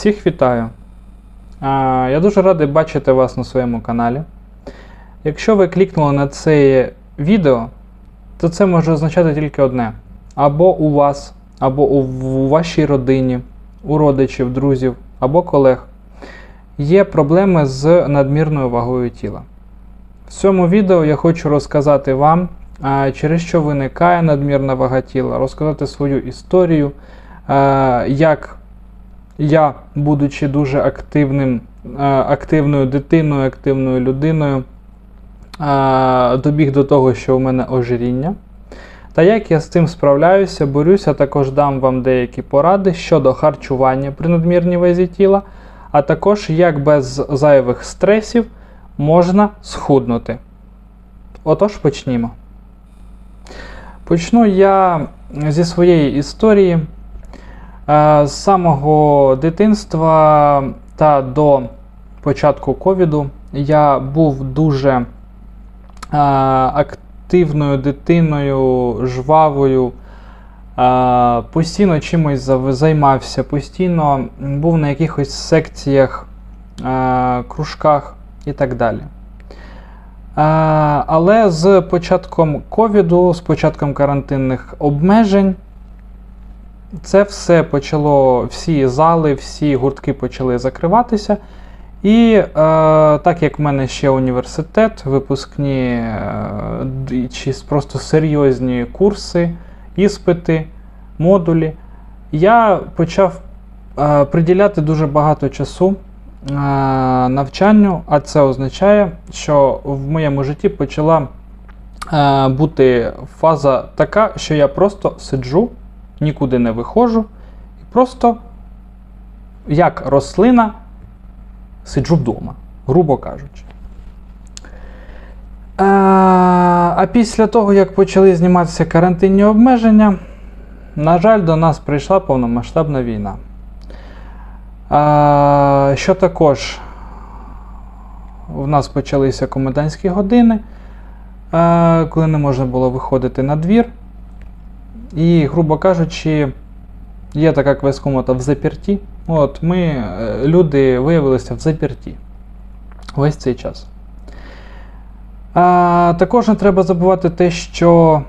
Всіх вітаю! Я дуже радий бачити вас на своєму каналі. Якщо ви клікнули на це відео, то це може означати тільки одне: або у вас, або у вашій родині, у родичів, друзів або колег є проблеми з надмірною вагою тіла. В цьому відео я хочу розказати вам, через що виникає надмірна вага тіла, розказати свою історію, як я, будучи дуже активним, е, активною дитиною, активною людиною, е, добіг до того, що у мене ожиріння. Та як я з цим справляюся, борюся, також дам вам деякі поради щодо харчування при надмірній вазі тіла, а також як без зайвих стресів можна схуднути. Отож, почнімо. Почну я зі своєї історії. Е, З самого дитинства та до початку ковіду я був дуже е, активною дитиною, жвавою, е, постійно чимось займався, постійно був на якихось секціях, кружках і так далі. Але з початком ковіду, з початком карантинних обмежень, це все почало, всі зали, всі гуртки почали закриватися. І е, так як в мене ще університет, випускні е, чи просто серйозні курси, іспити, модулі, я почав е, приділяти дуже багато часу е, навчанню, а це означає, що в моєму житті почала е, бути фаза така, що я просто сиджу нікуди не виходжу і просто як рослина сиджу вдома, грубо кажучи. А, після того, як почали зніматися карантинні обмеження, на жаль, до нас прийшла повномасштабна війна. А, що також в нас почалися комендантські години, коли не можна було виходити на двір. І, грубо кажучи, є така квескомота в заперті. От ми, е, люди, виявилися в заперті весь цей час. А, також не треба забувати те, що,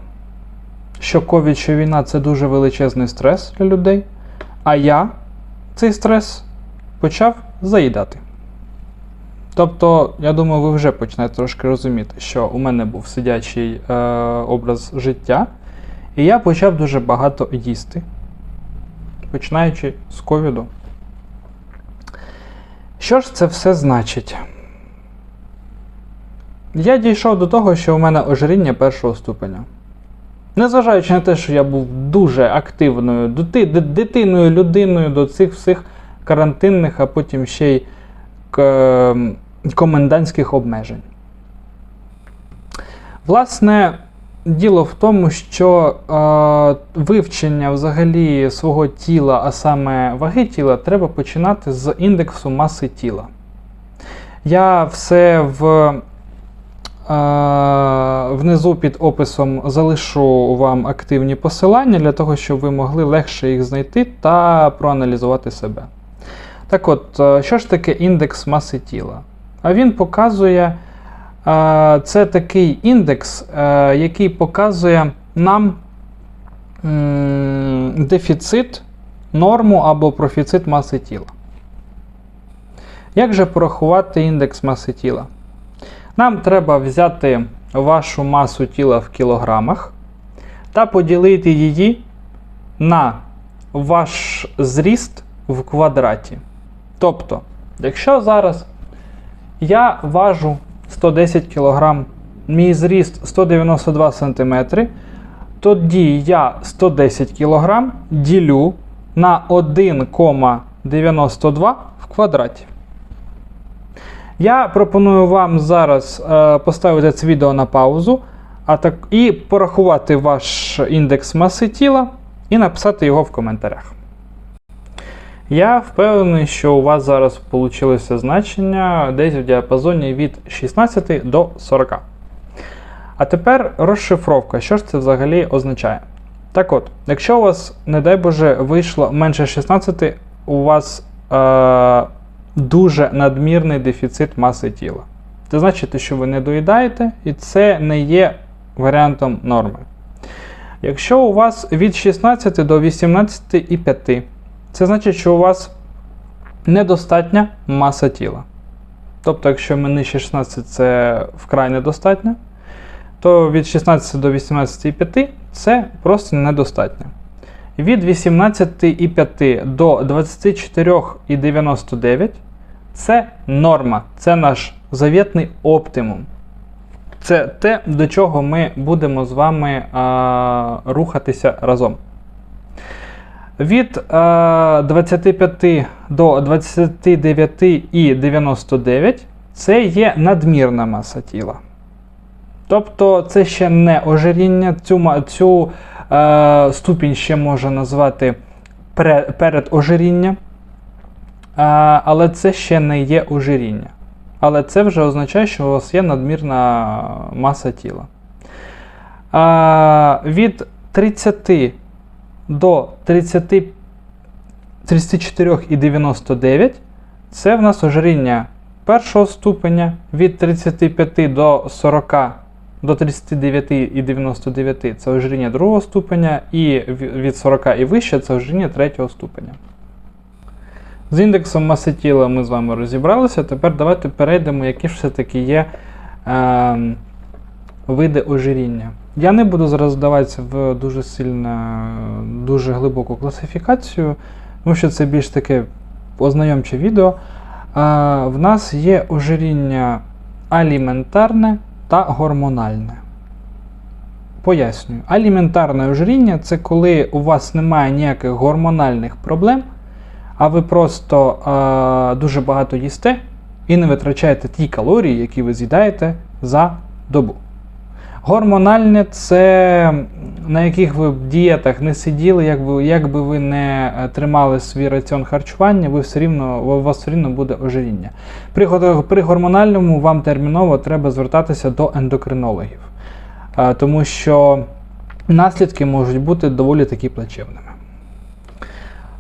що ковід, що війна це дуже величезний стрес для людей. А я цей стрес почав заїдати. Тобто, я думаю, ви вже починаєте трошки розуміти, що у мене був сидячий е, образ життя. І я почав дуже багато їсти, починаючи з ковіду. Що ж це все значить? Я дійшов до того, що у мене ожиріння першого ступеня. Незважаючи на те, що я був дуже активною дитиною, людиною до цих всіх карантинних, а потім ще й комендантських обмежень. Власне, діло в тому, що е, вивчення взагалі свого тіла, а саме ваги тіла, треба починати з індексу маси тіла. Я все в, е, внизу під описом залишу вам активні посилання для того, щоб ви могли легше їх знайти та проаналізувати себе. Так от, е, що ж таке індекс маси тіла? А він показує. Це такий індекс, е, який показує нам дефіцит, норму або профіцит маси тіла. Як же порахувати індекс маси тіла? Нам треба взяти вашу масу тіла в кілограмах та поділити її на ваш зріст в квадраті. Тобто, якщо зараз я важу 110 кг, мій зріст 192 см, тоді я 110 кг ділю на 1,92 в квадраті. Я пропоную вам зараз е, поставити це відео на паузу а так, і порахувати ваш індекс маси тіла і написати його в коментарях. Я впевнений, що у вас зараз вийшло значення десь в діапазоні від 16 до 40. А тепер розшифровка. Що ж це взагалі означає? Так от, якщо у вас, не дай Боже, вийшло менше 16, у вас е, дуже надмірний дефіцит маси тіла. Це значить, що ви не доїдаєте, і це не є варіантом норми. Якщо у вас від 16 до 18,5, це значить, що у вас недостатня маса тіла. Тобто, якщо нижче 16 це вкрай недостатньо, то від 16 до 18,5 це просто недостатньо. Від 18,5 до 24,99 це норма, це наш завітний оптимум. Це те, до чого ми будемо з вами а, рухатися разом. Від а, 25 до 29,99 це є надмірна маса тіла. Тобто це ще не ожиріння, цю, цю е, ступінь ще можна назвати пре, передожиріння, е, але це ще не є ожиріння. Але це вже означає, що у вас є надмірна маса тіла. Е, від 30 до 34,99 це в нас ожиріння першого ступеня, від 35 до 40 до 39,99 це ожиріння другого ступеня, і від 40 і вище це ожиріння третього ступеня. З індексом маси тіла ми з вами розібралися. Тепер давайте перейдемо, які ж все-таки є е, види ожиріння. Я не буду зараз вдаватися в дуже сильно, дуже глибоку класифікацію, тому що це більш таке ознайомче відео. Е, в нас є ожиріння аліментарне та гормональне. Пояснюю, аліментарне ожиріння це коли у вас немає ніяких гормональних проблем, а ви просто е, дуже багато їсте і не витрачаєте ті калорії, які ви з'їдаєте за добу. Гормональне це на яких ви дієтах не сиділи, як, ви, не е, тримали свій раціон харчування, ви все рівно, у вас все рівно буде ожиріння. При, при гормональному вам терміново треба звертатися до ендокринологів, е, тому що наслідки можуть бути доволі таки плачевними.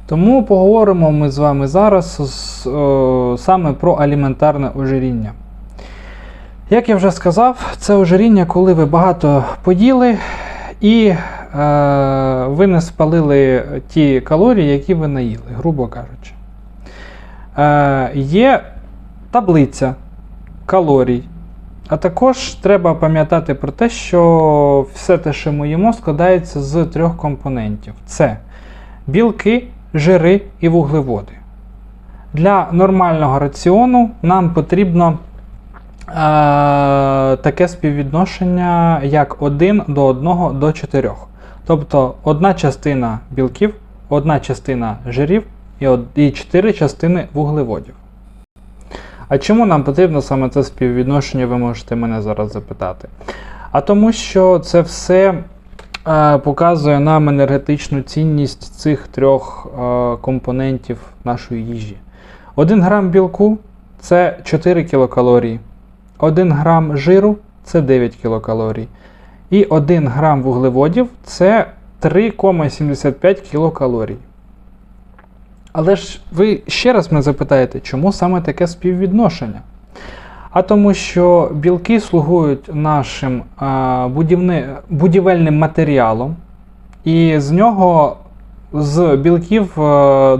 Тому поговоримо ми з вами зараз е, саме про аліментарне ожиріння. Як я вже сказав, це ожиріння, коли ви багато поїли і е, ви не спалили ті калорії, які ви наїли, грубо кажучи. Е, є таблиця калорій. А також треба пам'ятати про те, що все те, що ми їмо, складається з трьох компонентів: це білки, жири і вуглеводи. Для нормального раціону нам потрібно таке співвідношення, як 1 до 1 до 4. Тобто одна частина білків, одна частина жирів і, і 4 частини вуглеводів. А чому нам потрібно саме це співвідношення, ви можете мене зараз запитати. А тому що це все е, показує нам енергетичну цінність цих трьох е, компонентів нашої їжі. 1 грам білку це 4 кілокалорії, 1 грам жиру це 9 кілокалорій. І 1 грам вуглеводів це 3,75 кілокалорій. Але ж ви ще раз мене запитаєте, чому саме таке співвідношення? А тому, що білки слугують нашим будівни, будівельним матеріалом, і з нього, з білків,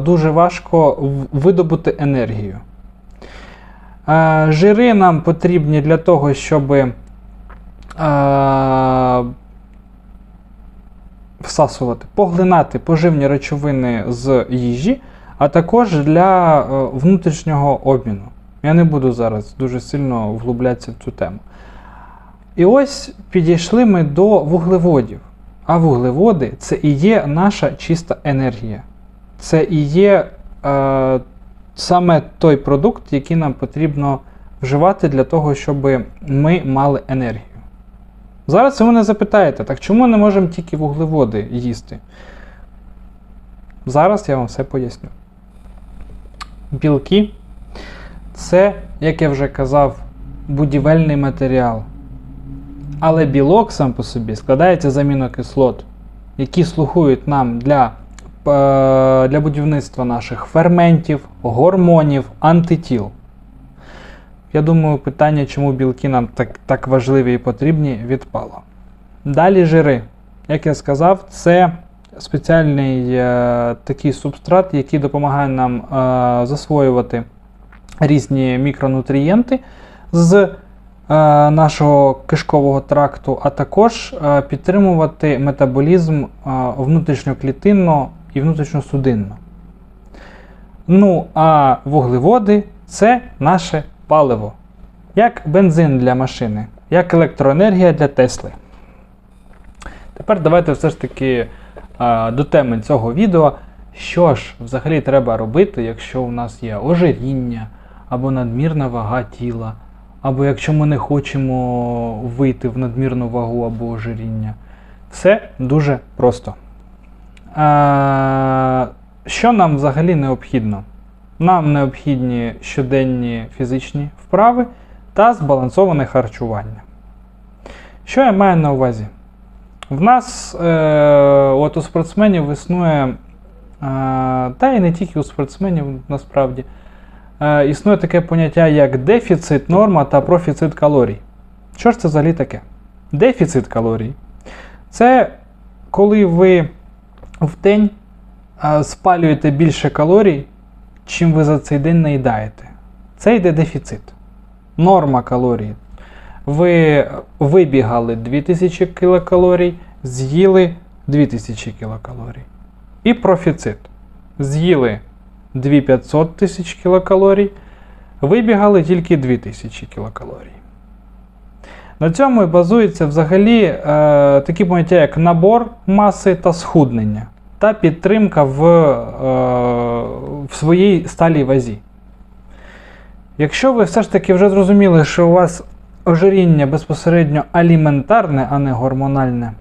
дуже важко видобути енергію. Жири нам потрібні для того, щоб всасувати, поглинати поживні речовини з їжі, а також для е, внутрішнього обміну. Я не буду зараз дуже сильно вглублятися в цю тему. І ось підійшли ми до вуглеводів. А вуглеводи це і є наша чиста енергія. Це і є е, саме той продукт, який нам потрібно вживати для того, щоб ми мали енергію. Зараз ви мене запитаєте, так чому не можемо тільки вуглеводи їсти? Зараз я вам все поясню. Білки це, як я вже казав, будівельний матеріал. Але білок сам по собі складається з амінокислот, які слугують нам для для будівництва наших ферментів, гормонів, антитіл. Я думаю, питання, чому білки нам так, так важливі і потрібні, відпало. Далі жири. Як я сказав, це спеціальний е, такий субстрат, який допомагає нам е, засвоювати різні мікронутрієнти з е, нашого кишкового тракту, а також е, підтримувати метаболізм е, внутрішньоклітинно і внутрішньосудинно. Ну, а вуглеводи це наше паливо. Як бензин для машини, як електроенергія для Тесли. Тепер давайте все ж таки до теми цього відео. Що ж взагалі треба робити, якщо у нас є ожиріння або надмірна вага тіла, або якщо ми не хочемо вийти в надмірну вагу або ожиріння. Все дуже просто. Що нам взагалі необхідно? Нам необхідні щоденні фізичні вправи та збалансоване харчування. Що я маю на увазі? В нас, е, от у спортсменів існує, е, та і не тільки у спортсменів насправді, е, існує таке поняття, як дефіцит, норма та профіцит калорій. Що ж це взагалі таке? Дефіцит калорій це коли ви в день е, спалюєте більше калорій, чим ви за цей день наїдаєте. Це йде дефіцит. Норма калорій. Ви вибігали 2000 кілокалорій, з'їли 2000 кілокалорій. І профіцит. З'їли 2500 тисяч кілокалорій, вибігали тільки 2000 кілокалорій. На цьому і базується взагалі е, такі поняття, як набор маси та схуднення, та підтримка в, е, в своїй сталій вазі. Якщо ви все ж таки вже зрозуміли, що у вас ожиріння безпосередньо аліментарне, а не гормональне,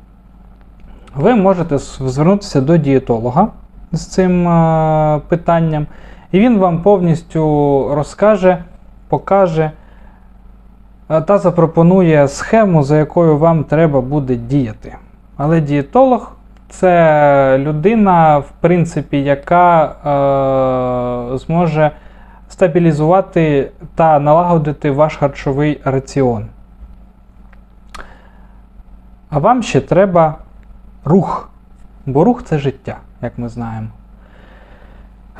ви можете звернутися до дієтолога з цим е, питанням, і він вам повністю розкаже, покаже та запропонує схему, за якою вам треба буде діяти. Але дієтолог це людина, в принципі, яка е, зможе стабілізувати та налагодити ваш харчовий раціон. А вам ще треба рух. Бо рух це життя, як ми знаємо.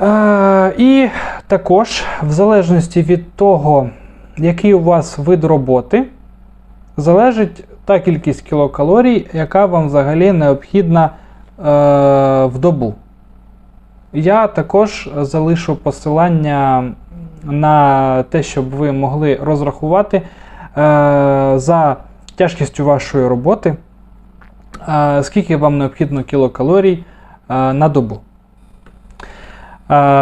Е, і також, в залежності від того, який у вас вид роботи, залежить та кількість кілокалорій, яка вам взагалі необхідна е, в добу. Я також залишу посилання на те, щоб ви могли розрахувати е, за тяжкістю вашої роботи, е, скільки вам необхідно кілокалорій е, на добу.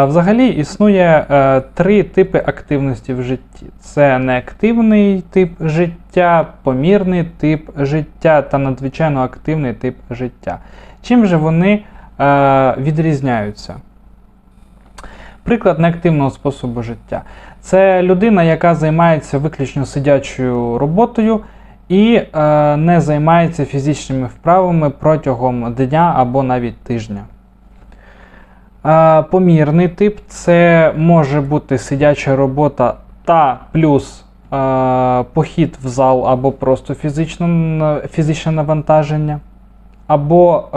Взагалі існує е, три типи активності в житті: це неактивний тип життя, помірний тип життя та надзвичайно активний тип життя. Чим же вони е, відрізняються? Приклад неактивного способу життя. Це людина, яка займається виключно сидячою роботою і е, не займається фізичними вправами протягом дня або навіть тижня. Помірний тип це може бути сидяча робота та плюс похід в зал або просто фізично, фізичне навантаження, або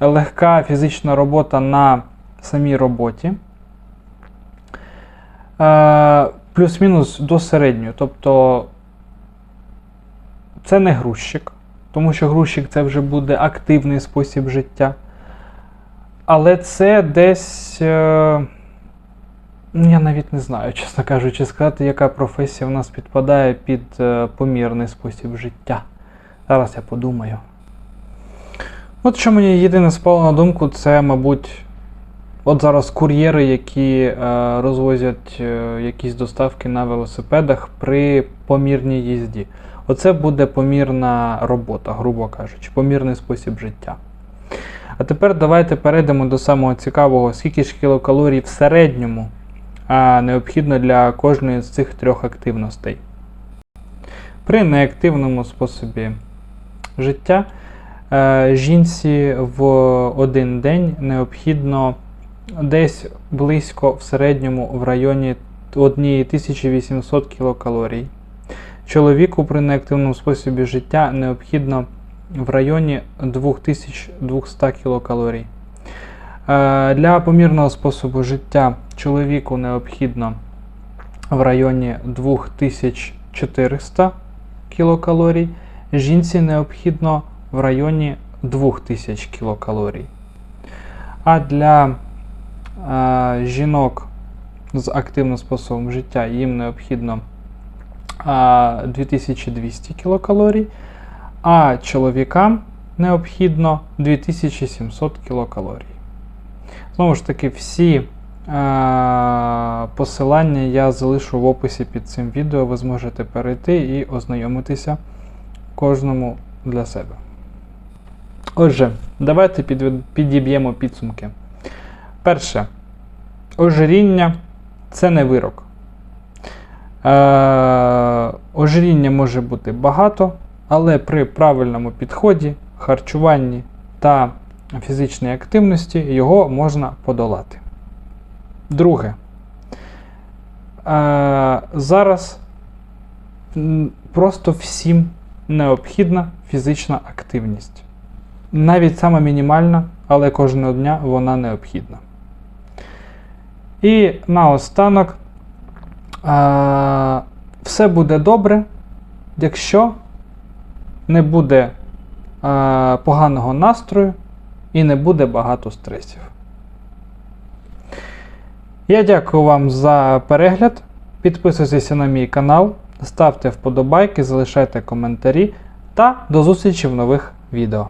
е, легка фізична робота на самій роботі. Е, плюс-мінус до середньої. Тобто це не грузчик, тому що грузчик це вже буде активний спосіб життя. Але це десь. Е, я навіть не знаю, чесно кажучи, сказати, яка професія в нас підпадає під е, помірний спосіб життя. Зараз я подумаю. От що мені єдине спало на думку, це, мабуть, от зараз кур'єри, які е, розвозять е, якісь доставки на велосипедах при помірній їзді. Оце буде помірна робота, грубо кажучи, помірний спосіб життя. А тепер давайте перейдемо до самого цікавого, скільки ж кілокалорій в середньому а, необхідно для кожної з цих трьох активностей. При неактивному способі життя Е, жінці в один день необхідно десь близько в середньому в районі 1800 кілокалорій. Чоловіку при неактивному способі життя необхідно в районі 2200 кілокалорій. Е, Для помірного способу життя чоловіку необхідно в районі 2400 кілокалорій, жінці необхідно в районі 2000 кілокалорій. А для е, жінок з активним способом життя їм необхідно а, 2200 кілокалорій, а чоловікам необхідно 2700 кілокалорій. Знову ж таки, всі е, посилання я залишу в описі під цим відео. Ви зможете перейти і ознайомитися кожному для себе. Отже, давайте підіб'ємо підсумки. Перше, ожиріння це не вирок. Е, ожиріння може бути багато, але при правильному підході, харчуванні та фізичній активності його можна подолати. Друге. Е, зараз просто всім необхідна фізична активність. Навіть сама мінімальна, але кожного дня вона необхідна. І наостанок, а, все буде добре, якщо не буде а, поганого настрою і не буде багато стресів. Я дякую вам за перегляд. Підписуйтеся на мій канал, ставте вподобайки, залишайте коментарі та до зустрічі в нових відео.